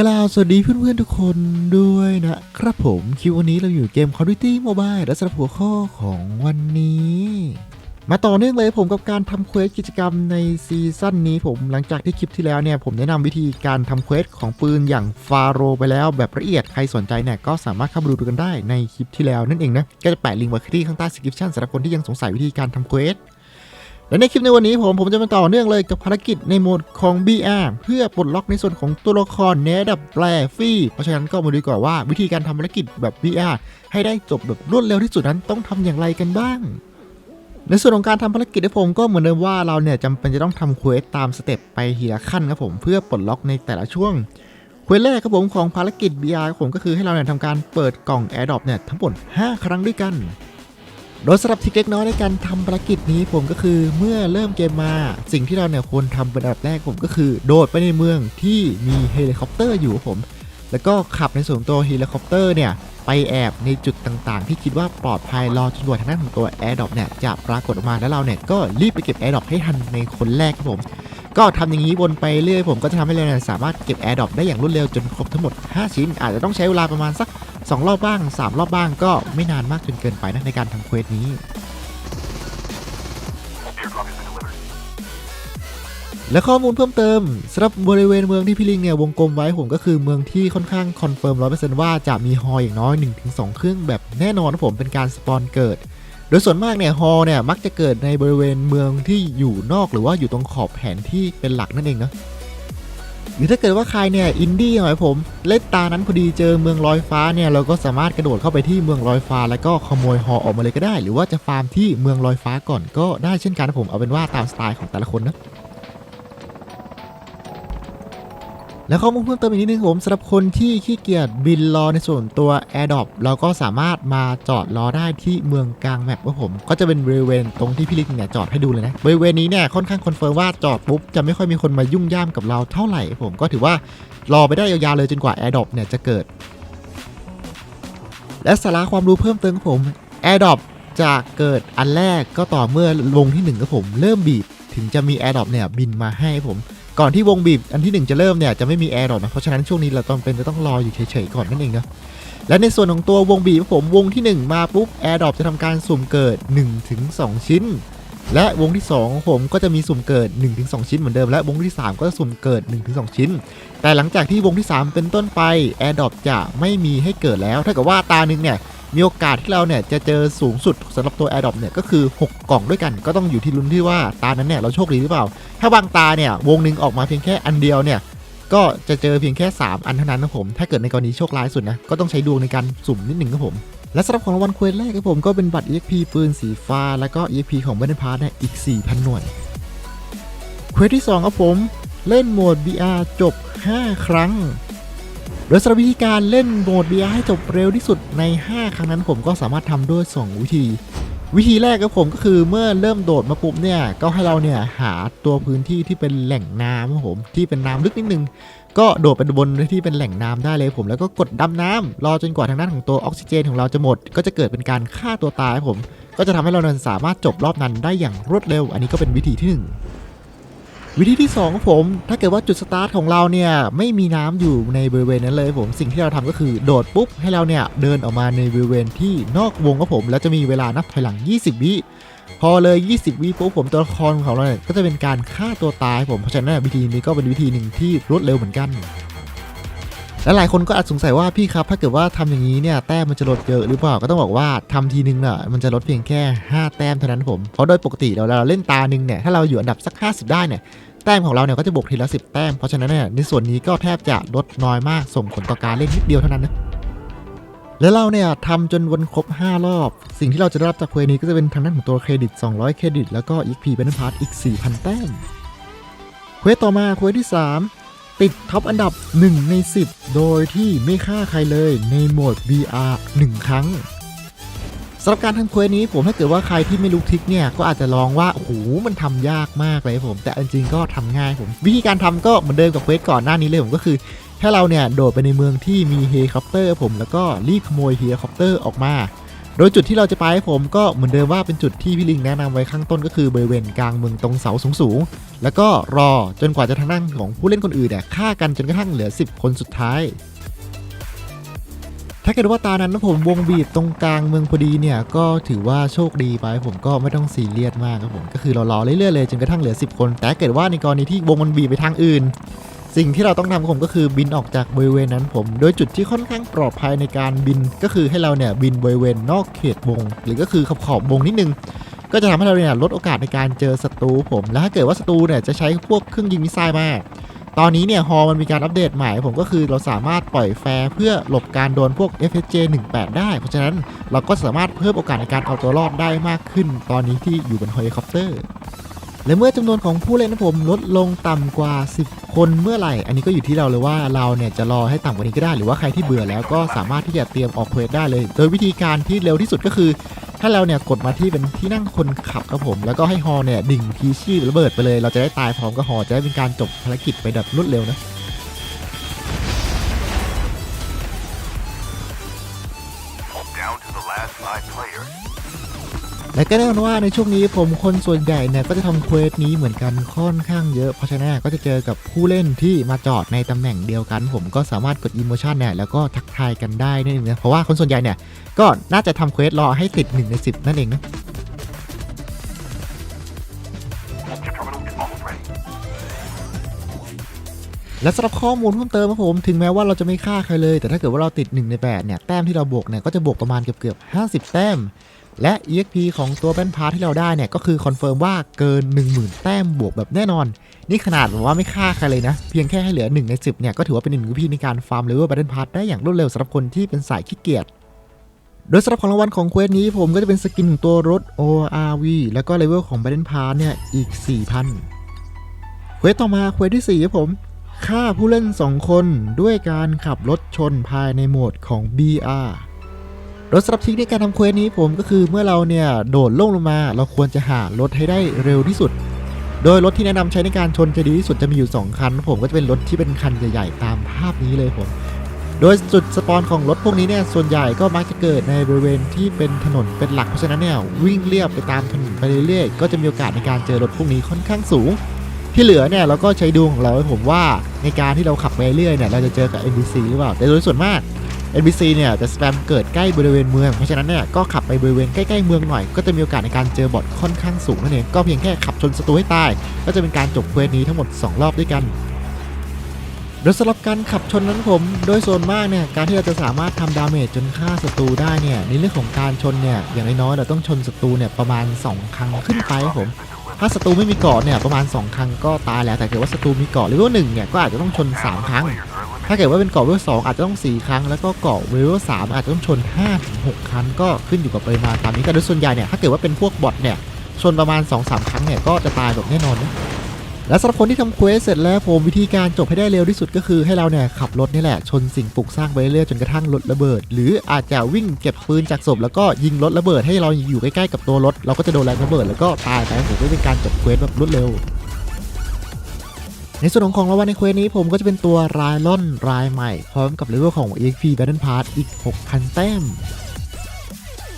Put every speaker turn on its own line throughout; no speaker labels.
กล่าวสวัสดีเพื่อนๆทุกคนด้วยนะครับผมคลิปวันนี้เราอยู่เกม Call of Duty Mobile และสำหรับหัวข้อของวันนี้ มาต่อเนื่องเลยผมกับการทำเควสกิจกรรมในซีซั่นนี้ผมหลังจากที่คลิปที่แล้วเนี่ย ผมแนะนำวิธีการทำเควสของปืนอย่างฟาโรไปแล้วแบบละเอียดใครสนใจเนี่ยก็สามารถเข้ามาดูกันได้ในคลิปที่แล้วนั่นเองนะก็จะแปะลิงก์ไว้ที่ข้างใต้ description สำหรับคนที่ยังสงสัยวิธีการทำเควส และในคลิปในวันนี้ผมผมจะมาต่อเนื่องเลยกับภารกิจในโหมดของ BR เพื่อปลดล็อกในส่วนของตัวละครเนดับแปลฟรีเพราะฉะนั้นก็มาดูก่อนว่าวิธีการทำภารกิจแบบ BR ให้ได้จบแบบรวดเร็วที่สุดนั้นต้องทำอย่างไรกันบ้าง ในส่วนของการทำภารกิจในผมก็เหมือนเดิมว่าเราเนี่ยจำเป็นจะต้องทำเควสตามสเต็ปไปทีละขั้นครับผมเพื่อปลดล็อกในแต่ละช่วงเควสแรกครับผมของภารกิจ BR ผมก็คือให้เราเนี่ยทำการเปิดกล่อง AirDrop เนี่ยทั้งหมด5 ครั้งด้วยกัน โดยสำหรับทิกเล็กน้อยในการทำภารกิจนี้ผมก็คือเมื่อเริ่มเกมมา สิ่งที่เราเนี่ยควรทำเป็นอันดับแรกผมก็คือ โดดไปในเมืองที่มีเฮลิคอปเตอร์อยู่ผม แล้วก็ขับในส่วนตัวเฮลิคอปเตอร์เนี่ยไปแอบในจุดต่างๆ ที่คิดว่าปลอดภัยรอจนกว่าทางด้านของตัว a อ r d r o p เนี่ยจะปรากฏออกมาแล้วเราเนี่ยก็รีบไปเก็บ a อ r d r o p ให้ทันในคนแรกครับผม ก็ทำอย่างนี้วนไปเรื่อยผมก็จะทำให้เราเนี่ยสามารถเก็บ a อ r d r o p ได้อย่างรวดเร็วจนครบทั้งหมด 5 ชิ้น อาจจะต้องใช้เวลาประมาณสัก 2 รอบบ้าง 3 รอบบ้างก็ไม่นานมากจนเกินไปนะในการทำเควสนี้และข้อมูลเพิ่มเติมสำหรับบริเวณเมืองที่พี่ลิงเนี่ยวงกลมไว้ผมก็คือเมืองที่ค่อนข้างคอนเฟิร์มร้อยเปอร์เซนต์ว่าจะมีฮออย่างน้อย 1-2 เครื่องแบบแน่นอนนะผมเป็นการสปอนเกิด โดยส่วนมากเนี่ยฮอเนี่ยมักจะเกิดในบริเวณเมืองที่อยู่นอกหรือว่าอยู่ตรงขอบแผนที่เป็นหลักนั่นเองเนาะ หรือถ้าเกิดว่าใครเนี่ยอินดี้หน่อยผมเล่นตานั้นพอดีเจอเมืองลอยฟ้าเนี่ยเราก็สามารถกระโดดเข้าไปที่เมืองลอยฟ้า แล้วก็ขโมยฮอออกมาเลยก็ได้ หรือว่าจะฟาร์มที่เมืองลอยฟ้าก่อนก็ได้เช่นกันนะผมเอาเป็นว่าตามสไตล์ของแต่ละคนนะ แล้วข้อมูลเพิ่มเติมอีกนิดนึงผมสำหรับคนที่ขี้เกียจบินรอในส่วนตัว AirDrop เราก็สามารถมาจอดรอได้ที่เมืองกลางแมปครับผม ก็จะเป็นบริเวณตรงที่พี่ลิกเนี่ยจอดให้ดูเลยนะบริเวณนี้เนี่ยค่อนข้างคอนเฟิร์มว่าจอดปุ๊บจะไม่ค่อยมีคนมายุ่งย่ามกับเราเท่าไหร่ผมก็ถือว่ารอไปได้ยาวๆเลยจนกว่า AirDrop เนี่ยจะเกิด และสาระความรู้เพิ่มเติมครับผม AirDrop จะเกิดอันแรกก็ต่อเมื่อวงที่หนึ่งครับผม เริ่มบีบถึงจะมี AirDrop เนี่ยบินมาให้ผม ก่อนที่วงบีบอันที่ 1 จะเริ่มเนี่ยจะไม่มีแอร์หรอกนะเพราะฉะนั้นช่วงนี้เราต้องเป็นจะต้องรออยู่เฉยๆก่อนนั่นเองนะและในส่วนของตัววงบีบผมวงที่ 1 มาปุ๊บแอร์ดรอปจะทำการสุ่มเกิด 1-2 ชิ้น และวงที่2ของผมก็จะมีสุ่มเกิด 1-2 ชิ้นเหมือนเดิมและวงที่ 3 ก็จะสุ่มเกิด 1-2 ชิ้น แต่หลังจากที่วงที่ 3 เป็นต้นไปแอร์ดรอปจะไม่มีให้เกิดแล้วถ้าเกิดว่าตาหนึ่งเนี่ย มีโอกาสที่เราเนี่ยจะเจอสูงสุดสำหรับตัว AirDrop เนี่ยก็คือ 6 กล่องด้วยกัน ก็ต้องอยู่ที่ลุ้นที่ว่าตานั้นเนี่ยเราโชคดีหรือเปล่า ถ้าบางตาเนี่ยวงหนึ่งออกมาเพียงแค่อันเดียวเนี่ยก็จะเจอเพียงแค่ 3 อันเท่านั้นนะผม ถ้าเกิดในกรณีโชคร้ายสุดนะก็ต้องใช้ดวงในการสุ่มนิดหนึ่งครับผมและสำหรับของรางวัลเควสแรกครับผมก็เป็นบัตร EXP ปืนสีฟ้า แล้วก็ EXP ของเบนพาร์เนี่ยอีก 4,000 หน่วยเควสที่2ครับผมเล่นโหมด BR จบ 5 ครั้ง โดยสำหรับวิธีการเล่นโหมด BR ให้จบเร็วที่สุดใน 5 ครั้งนั้นผมก็สามารถทำด้วย 2 วิธี วิธีแรกครับผมก็คือเมื่อเริ่มโดดมาปุ๊บเนี่ย ก็ให้เราเนี่ยหาตัวพื้นที่ที่เป็นแหล่งน้ำครับผมที่เป็นน้ำลึกนิดนึง ก็โดดไปบนที่เป็นแหล่งน้ำได้เลยผมแล้วก็กดดำน้ำรอจนกว่าทางด้านของตัวออกซิเจนของเราจะหมด ก็จะเกิดเป็นการฆ่าตัวตายครับผม ก็จะทำให้เรานั้นสามารถจบรอบนั้นได้อย่างรวดเร็ว อันนี้ก็เป็นวิธีที่หนึ่ง วิธีที่2ของผม ถ้าเกิดว่าจุดสตาร์ทของเราเนี่ยไม่มีน้ำอยู่ในบริเวณนั้นเลยผมสิ่งที่เราทำก็คือโดดปุ๊บให้เราเนี่ยเดินออกมาในบริเวณที่นอกวงครับผม แล้วจะมีเวลานับถอยหลัง 20 วิพอเลย 20 วิปุ๊บผมตัวละครของเราเนี่ยก็จะเป็นการฆ่าตัวตายผมเพราะฉะนั้นวิธีนี้ก็เป็นวิธีหนึ่งที่รวดเร็วเหมือนกันและหลายคนก็อาจสงสัยว่าพี่ครับ ถ้าเกิดว่าทำอย่างนี้เนี่ยแต้มมันจะลดเยอะหรือเปล่าก็ต้องบอกว่าทำทีนึงน่ะมันจะลดเพียงแค่ 5 แต้มเท่านั้นผมเพราะโดยปกติเราเราเล่นตาหนึ่งเนี่ยถ้าเราอยู่อันดับสัก 50 ได้เนี่ย แต้มของเราเนี่ยก็จะบวกทีละ 10 แต้ม เพราะฉะนั้นเนี่ยในส่วนนี้ก็แทบจะลดน้อยมากส่งผลต่อการเล่นนิดเดียวเท่านั้นนะแล้วเราเนี่ยทำจนวนครบ 5 รอบ สิ่งที่เราจะได้รับจากเควนี้ก็จะเป็นทางด้านของตัวเครดิต 200 เครดิต แล้วก็ XP เป็นพาร์ทอีก 4,000 แต้ม เควสต่อมาเควสที่ 3 ติดท็อปอันดับ 1 ใน 10 โดยที่ไม่ฆ่าใครเลยในโหมด VR 1 ครั้ง สำหรับการทำเควสนี้ผมถ้าเกิดว่าใครที่ไม่รู้ทริกเนี่ยก็อาจจะลองว่าโอ้โหมันทำยากมากเลยผม แต่จริงๆก็ทำง่ายผม วิธีการทำก็เหมือนเดิมกับเควสก่อนหน้านี้เลยผมก็คือถ้าเราเนี่ยโดดไปในเมืองที่มีเฮลิคอปเตอร์ผมแล้วก็รีบขโมยเฮลิคอปเตอร์ออกมา โดยจุดที่เราจะไปผมก็เหมือนเดิมว่าเป็นจุดที่พี่ลิงแนะนำไว้ข้างต้นก็คือบริเวณกลางเมืองตรงเสาสูงๆแล้วก็รอจนกว่าจะทางด้านของผู้เล่นคนอื่นเนี่ยฆ่ากันจนกระทั่งเหลือ 10 คนสุดท้าย ถ้าเกิดว่าตานั้นนะผมวงบีบตรงกลางเมืองพอดีเนี่ยก็ถือว่าโชคดีไปผมก็ไม่ต้องซีเรียสมากครับผมก็คือเรารอเรื่อยๆเลยจนกระทั่งเหลือ 10 คน แต่เกิดว่าในกรณีที่วงมันบีบไปทางอื่น สิ่งที่เราต้องทำผมก็คือบินออกจากบริเวณนั้นผม โดยจุดที่ค่อนข้างปลอดภัยในการบินก็คือให้เราเนี่ยบินบริเวณนอกเขตวง หรือก็คือขอบขอบวงนิดนึงก็จะทำให้เราเนี่ยลดโอกาสในการเจอศัตรูผม แล้วถ้าเกิดว่าศัตรูเนี่ยจะใช้พวกเครื่องยิงมิสไซล์มา ตอนนี้เนี่ยฮอมันมีการอัปเดตใหม่ผมก็คือเราสามารถปล่อยแฟร์เพื่อหลบการโดนพวก FHJ 18 ได้ เพราะฉะนั้นเราก็สามารถเพิ่มโอกาสในการเอาตัวรอดได้มากขึ้น ตอนนี้ที่อยู่บนเฮลิคอปเตอร์และเมื่อจำนวนของผู้เล่นนะผมลดลงต่ำกว่า 10 คนเมื่อไหร่ อันนี้ก็อยู่ที่เราเลยว่าเราเนี่ยจะรอให้ต่ำกว่านี้ก็ได้ หรือว่าใครที่เบื่อแล้วก็สามารถที่จะเตรียมออกเควสได้เลย โดยวิธีการที่เร็วที่สุดก็คือ ถ้าเราเนี่ยกดมาที่เป็นที่นั่งคนขับครับผม แล้วก็ให้ฮอเนี่ยดิ่งพีชีพระเบิดไปเลย เราจะได้ตายพร้อมกับฮอจะได้เป็นการจบภารกิจไปแบบรวดเร็วนะ และก็แน่นอนว่าในช่วงนี้ผมคนส่วนใหญ่เนี่ยก็จะทำเควสนี้เหมือนกันค่อนข้างเยอะ เพราะฉะนั้นก็จะเจอกับผู้เล่นที่มาจอดในตำแหน่งเดียวกัน ผมก็สามารถกดอิโมชันเนี่ยแล้วก็ทักทายกันได้นั่นเองนะเพราะว่าคนส่วนใหญ่เนี่ยก็น่าจะทำเควสรอให้ติด1ใน10 นั่นเองนะ และสำหรับข้อมูลเพิ่มเติมครับผม ถึงแม้ว่าเราจะไม่ฆ่าใครเลย แต่ถ้าเกิดว่าเราติด 1 ใน 8 เนี่ย แต้มที่เราบวกเนี่ย ก็จะบวกประมาณเกือบเกือบ50 แต้ม และ EXP ของตัวแป้นพาร์ที่เราได้เนี่ย ก็คือคอนเฟิร์มว่าเกิน 10,000 แต้มบวกแบบแน่นอน นี่ขนาดแบบว่าไม่ฆ่าใครเลยนะ เพียงแค่ให้เหลือ 1 ใน 10 เนี่ย ก็ถือว่าเป็นหนึ่งวิธีในการฟาร์มเลเวลแบทเทิลพาร์ทได้อย่างรวดเร็วสำหรับคนที่เป็นสายขี้เกียจโดยสำหรับของรางวัลของเควสนี้ผมก็จะเป็นสกินของตัวรถ ORV แล้วก็เลเวลของ Battle Pass เนี่ยอีก 4,000 เควสต่อมาเควสที่4ครับผม ฆ่าผู้เล่น2คนด้วยการขับรถชนภายในโหมดของ BR โดยสำหรับทริคในการทำเควสนี้ผมก็คือเมื่อเราเนี่ยโดดล่งลงมา เราควรจะหารถให้ได้เร็วที่สุด โดยรถที่แนะนำใช้ในการชนจะดีที่สุดจะมีอยู่ 2 คัน ผมก็จะเป็นรถที่เป็นคันใหญ่ๆ ตามภาพนี้เลยผม โดยจุดสปอนของรถพวกนี้เนี่ยส่วนใหญ่ก็มักจะเกิดในบริเวณที่เป็นถนนเป็นหลักเพราะฉะนั้นเนี่ยวิ่งเรียบไปตามถนนไปเรื่อยๆก็จะมีโอกาสในการเจอรถพวกนี้ค่อนข้างสูง ที่เหลือเนี่ยเราก็ใช้ดวงของเราผมว่าในการที่เราขับไปเรื่อยเนี่ยเราจะเจอกับ NPC หรือเปล่าแต่โดยส่วนมาก NPC เนี่ยจะสแปมเกิดใกล้บริเวณเมือง เพราะฉะนั้นเนี่ยก็ขับไปบริเวณใกล้ๆเมืองหน่อย ก็จะมีโอกาสในการเจอบอทค่อนข้างสูงนั่นเองก็เพียงแค่ขับชนศัตรูให้ตาย ก็จะเป็นการจบเควสนี้ทั้งหมด 2 รอบด้วยกันโดยสำหรับการขับชนนั้นผม โดยส่วนมากเนี่ยการที่เราจะสามารถทำดาเมจจนฆ่าศัตรูได้เนี่ยในเรื่องของการชนเนี่ยอย่างน้อยๆเราต้องชนศัตรูเนี่ยประมาณ 2 ครั้งขึ้นไปผม ถ้าศัตรูไม่มีเกาะเนี่ยประมาณ 2 ครั้งก็ตายแล้วแต่เกิดว่าศัตรูมีเกาะเลเวลหนึ่งเนี่ยก็อาจจะต้องชน 3 ครั้ง ถ้าเกิดว่าเป็นเกาะเลเวลสองอาจจะต้อง 4 ครั้ง แล้วก็เกาะเลเวลสามอาจจะต้องชน5-6ครั้งก็ขึ้นอยู่กับปริมาณตามนี้แต่โดยส่วนใหญ่เนี่ยถ้าเกิดว่าเป็นพวกบอทเนี่ยชนประมาณ 2-3 ครั้งเนี่ยก็จะตายแบบแน่นอนนะ และสำหรับคนที่ทำเควสเสร็จแล้วผมวิธีการจบให้ได้เร็วที่สุดก็คือให้เราเนี่ยขับรถนี่แหละชนสิ่งปลูกสร้างไปเรื่อยๆจนกระทั่งรถระเบิด หรืออาจจะวิ่งเก็บปืนจากศพแล้วก็ยิงรถระเบิดให้เราอยู่ใกล้ๆกับตัวรถเราก็จะโดนแรงระเบิดแล้วก็ตายไปผมก็เป็นการจบเควสแบบรวดเร็วในส่วนของของรางวัลในเควสนี้ผมก็จะเป็นตัวรายล่อนรายใหม่ พร้อมกับเลเวลของ EXP Battle Pass อีก 6,000 แต้ม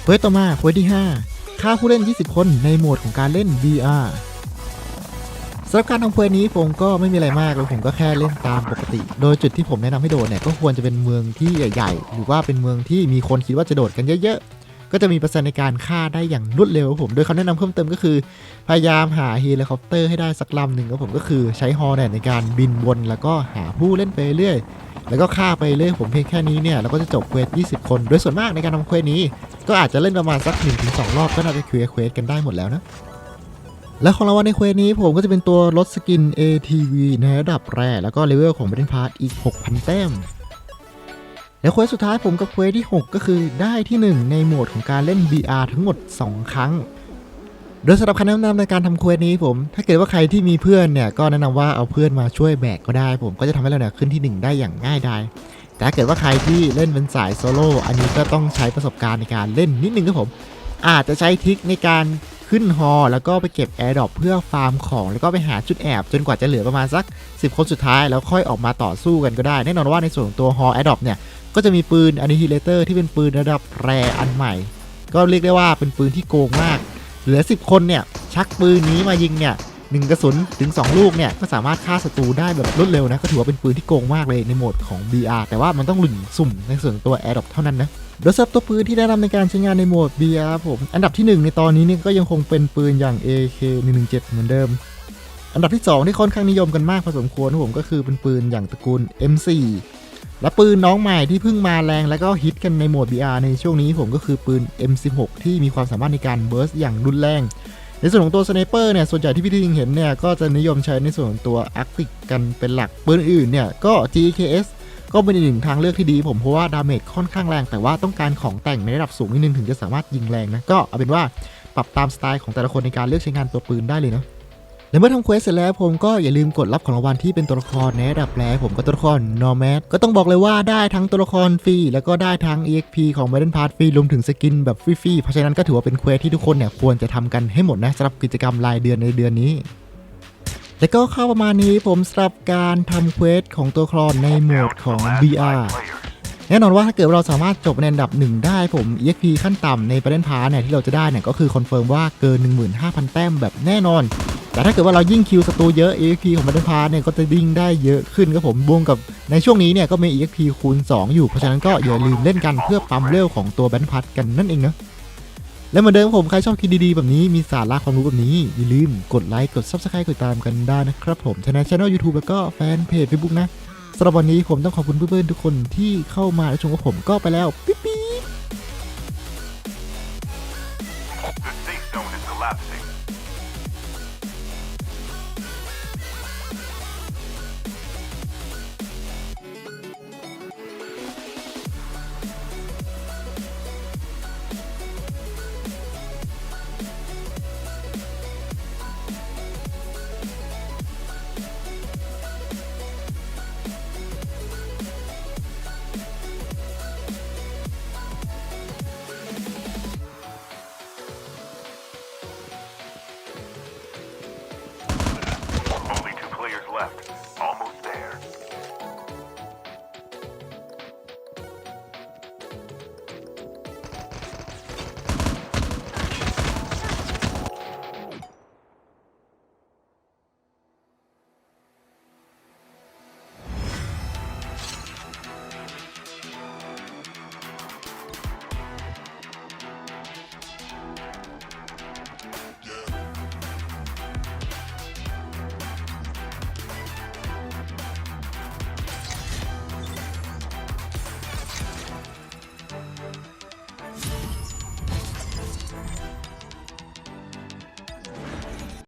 เควสต่อมาเควสที่ 5 ฆ่าผู้เล่น 20 คนในโหมดของการเล่น VR สำหรับการทำเควสนี้ผมก็ไม่มีอะไรมากเลยผมก็แค่เล่นตามปกติ โดยจุดที่ผมแนะนำให้โดดเนี่ยก็ควรจะเป็นเมืองที่ใหญ่ๆ หรือว่าเป็นเมืองที่มีคนคิดว่าจะโดดกันเยอะๆ ก็จะมีเปอร์เซ็นต์ในการฆ่าได้อย่างรวดเร็วครับผมโดยเขาแนะนำเพิ่มเติมก็คือ พยายามหาเฮลิคอปเตอร์ให้ได้สักลำหนึ่งครับผมก็คือใช้ฮอเนี่ยในการบินวนแล้วก็หาผู้เล่นไปเรื่อยแล้วก็ฆ่าไปเรื่อยผมเพียงแค่นี้เนี่ยเราก็จะจบเควส 20 คน โดยส่วนมากในการทำเควสนี้ ก็อาจจะเล่นประมาณสัก 1-2 รอบก็น่าจะเคลียร์เควสกันได้หมดแล้วนะ และของรางวัลในเควสนี้ผมก็จะเป็นตัวรถสกิน ATV ในระดับแรก แล้วก็เลเวลของ Battle Pass อีก 6,000 แต้ม และเควสสุดท้ายผมกับเควสที่ 6 ก็คือได้ที่ 1 ในโหมดของการเล่น VR ทั้งหมด 2 ครั้ง โดยสำหรับคำแนะนำในการทำเควสนี้ผม ถ้าเกิดว่าใครที่มีเพื่อนเนี่ยก็แนะนำว่าเอาเพื่อนมาช่วยแบกก็ได้ ผมก็จะทำให้เราเนี่ยขึ้นที่ 1 ได้อย่างง่ายดายแต่ถ้าเกิดว่าใครที่เล่นเป็นสายโซโล่อันนี้ก็ต้องใช้ประสบการณ์ในการเล่นนิดนึงครับผม อาจจะใช้ทริคในการ ขึ้นฮอแล้วก็ไปเก็บแอร์ดรอปเพื่อฟาร์มของ แล้วก็ไปหาจุดแอบ จนกว่าจะเหลือประมาณสัก 10 คนสุดท้าย แล้วค่อยออกมาต่อสู้กันก็ได้ แน่นอนว่าในส่วนของตัวฮอแอร์ดรอปเนี่ย ก็จะมีปืนอันนิฮิเลเตอร์ที่เป็นปืนระดับแรอันใหม่ ก็เรียกได้ว่าเป็นปืนที่โกงมาก เหลือ 10 คนเนี่ยชักปืนนี้มายิงเนี่ย หนึ่งกระสุนถึง 2 ลูกเนี่ยก็สามารถฆ่าศัตรูได้แบบรวดเร็วนะก็ถือว่าเป็นปืนที่โกงมากเลยในโหมดของ BR แต่ว่ามันต้องหลุ่นสุ่มในส่วนตัว a i r d r o p เท่านั้นนะโดยสำหรับตัวปืนที่แนะนำในการใช้งานในโหมด BR ผม อันดับที่ 1 ในตอนนี้เนี่ยก็ยังคงเป็นปืนอย่าง AK117 เหมือนเดิม อันดับที่ 2 ที่ค่อนข้างนิยมกันมากพอสมควรนะผมก็คือเป็นปืนอย่างตระกูล M4 และปืนน้องใหม่ที่เพิ่งมาแรงแล้วก็ฮิตกันในโหมด BR ในช่วงนี้ผมก็คือปืน M16 ที่มีความสามารถในการเบิร์สอย่างรุนแรง ในส่วนของตัวสไนเปอร์เนี่ยส่วนใหญ่ที่พี่ทิงเห็นเนี่ยก็จะนิยมใช้ในส่วนของตัวอาร์ติกกันเป็นหลักปืนอื่นเนี่ยก็ GKS ก็เป็นอีกหนึ่งทางเลือกที่ดีผมเพราะว่าดาเมจค่อนข้างแรง แต่ว่าต้องการของแต่งในระดับสูงนิดนึงถึงจะสามารถยิงแรงนะก็เอาเป็นว่าปรับตามสไตล์ของแต่ละคนในการเลือกใช้งานตัวปืนได้เลยเนาะ และเมื่อทำเควสเสร็จแล้วผมก็อย่าลืมกดรับของรางวัลที่เป็นตัวละครในระดับแรกผมก็ตัวละครนอร์แมดก็ต้องบอกเลยว่าได้ทั้งตัวละครฟรีแล้วก็ได้ทั้ง EXP ของ b a t t l e Pass ฟรีรวมถึงสกินแบบฟรีๆเพราะฉะนั้นก็ถือว่าเป็นเควสที่ทุกคนเนี่ยควรจะทำกันให้หมดนะสำหรับกิจกรรมรายเดือนในเดือนนี้และก็เข้าประมาณนี้ผมสำหรับการทำเควสของตัวละครในโหมดของ VR แน่นอนว่าถ้าเกิดเราสามารถจบในอันดับหนึ่งได้ผม EXP ขั้นต่ำในประเด็นพาเนี่ยที่เราจะได้เนี่ยก็คือคอนเฟิร์มว่าเกิน 15,000 แต้มแบบแน่นอน แต่ถ้าเกิดว่าเรายิ่งคิวศัตรูเยอะ EXP ของประเดนพาเนี่ยก็จะยิ่งได้เยอะขึ้นครับผมบวกกับในช่วงนี้เนี่ยก็มี EXP คูณ 2 อยู่ เพราะฉะนั้นก็อย่าลืมเล่นกันเพื่อปั๊มเร็วของตัวแบนพัทกันนั่นเองนะและเหมือนเดิมครับผมใครชอบคลิปดีๆ แบบนี้มีสาระความรู้แบบนี้ อย่าลืมกดไลค์กด Subscribe กดตามกันได้นะครับผมทั้งในช่อง YouTube แล้วก็แฟนเพจ Facebook นะสำหรับวันนี้ผมต้องขอบคุณเพื่อนๆทุกคนที่เข้ามาและชมกับผมก็ไปแล้วปิ๊บ